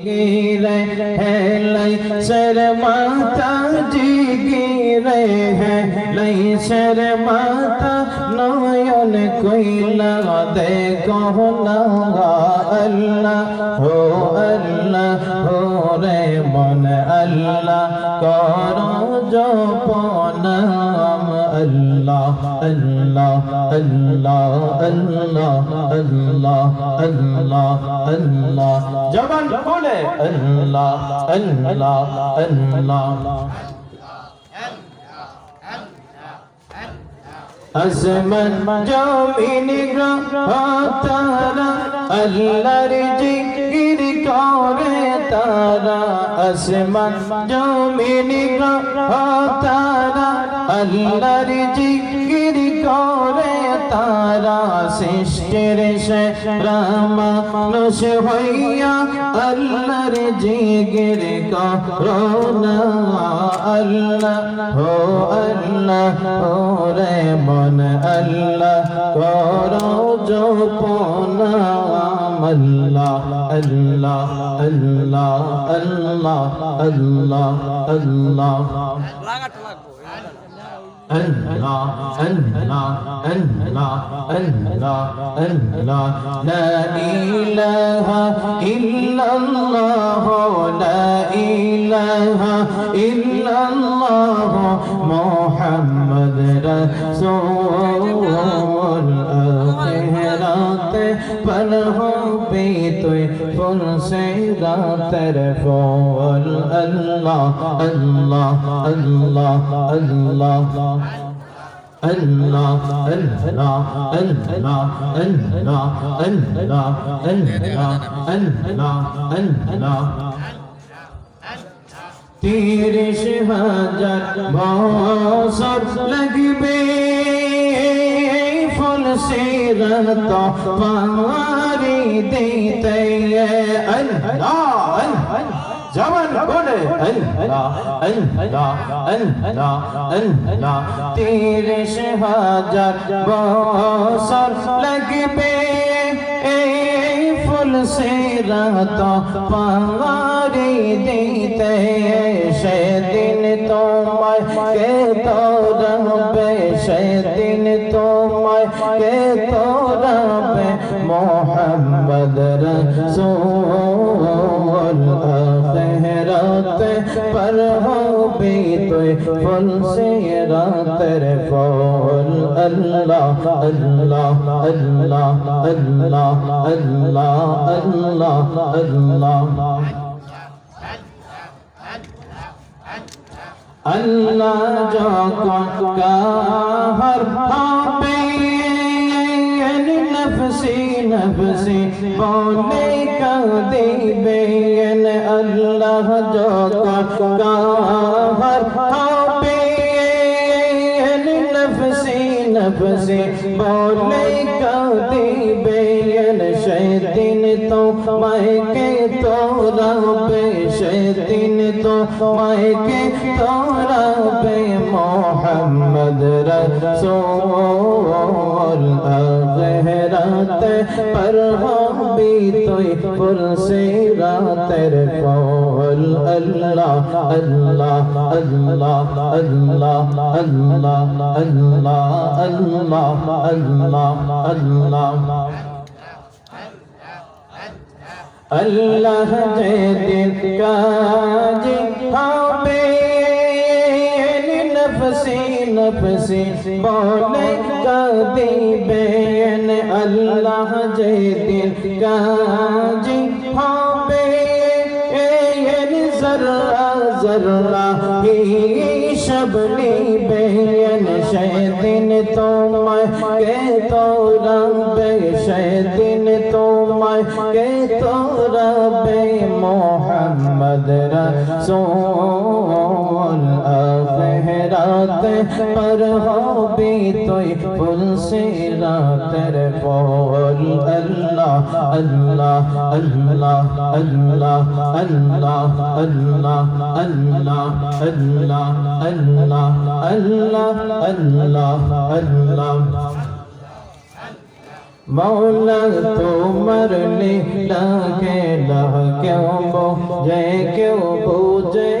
गिरे है लई शर्माता जी गिरे है लई शर्माता नयन कोइला देखो ना अल्लाह हो अल्लाह हो रे मन अल्लाह करो اللہ اللہ اللہ اللہ اللہ اللہ جبان کھولے اللہ اللہ اللہ আসমান জমিন গ্রহ তারা আল্লাহর জিকির করে তারা আসমান জমিন গ্রহ তারা আল্লাহর জিকির সৃষ্টির সে রামানুষ হইয়া আল্লাহর জিকির করোনা আল্লাহ হো আল্লাহ হো রে মন, আল্লাহ, করো জপনাম আল্লাহ আল্লাহ আল্লাহ আল্লাহ আল্লাহ আল্লাহ। الله الله الله الله الله لا إله إلا الله لا إله إلا الله محمد رسول آخرت پل ہو پی تو فل سے رات رفول আল্লাহ আল্লাহ আল্লাহ আল্লাহ الله الله الله الله الله الله الله الله তিরিশ হাজার বছর লাগবে ফুল সিরত পারি দিতে আল্লাহ আল্লাহ তিরিশ হাজার বছর লাগবে এই ফুল সিরত পারি দিতে সেদিন তোমায়, কে তোরবে সেদিন তোমায়, কে তোরবে মোহাম্মদ রসূল। তুই ফুল সিরাতের ফুল আল্লাহ আল্লাহ আল্লাহ আল্লাহ আল্লাহ আল্লাহ আল্লাহ আল্লাহ যখন কাহার হবে নফসি নফসি বলে কাঁদিবে আল্লাহ যখন কাহার لفظ بولے کبھی بین شیطن تو مہکے تورا پہ شیطن تو مہکے تورا پہ محمد رسول اغیرات پر ہو भी তোই পুরসে রাতের ফল আল্লাহ আল্লাহ আল্লাহ আল্লাহ আল্লাহ আল্লাহ আল্লাহ আল্লাহ আল্লাহ। আল্লাহ যেদিন কাজী হবে নফসি নফসি বলে কাঁদিবেন আল্লাহ যেদিন কাজী হবে জরা জরা হিসব নিবেন সেদিন তোমায় কে তোরা বে সেদিন তোমায় কে তোরা বে মোহাম্মদ রসূল। আখেরাত पर হবে তুই ফুল সিরাতের ফল আল্লাহ আল্লাহ আল্লাহ আল্লাহ আল্লাহ আল্লাহ আল্লাহ আল্লাহ আল্লাহ আল্লাহ আল্লাহ আল্লাহ মৌলা তোমার লীলা খেলা কেউ বোঝে কেউ বোঝে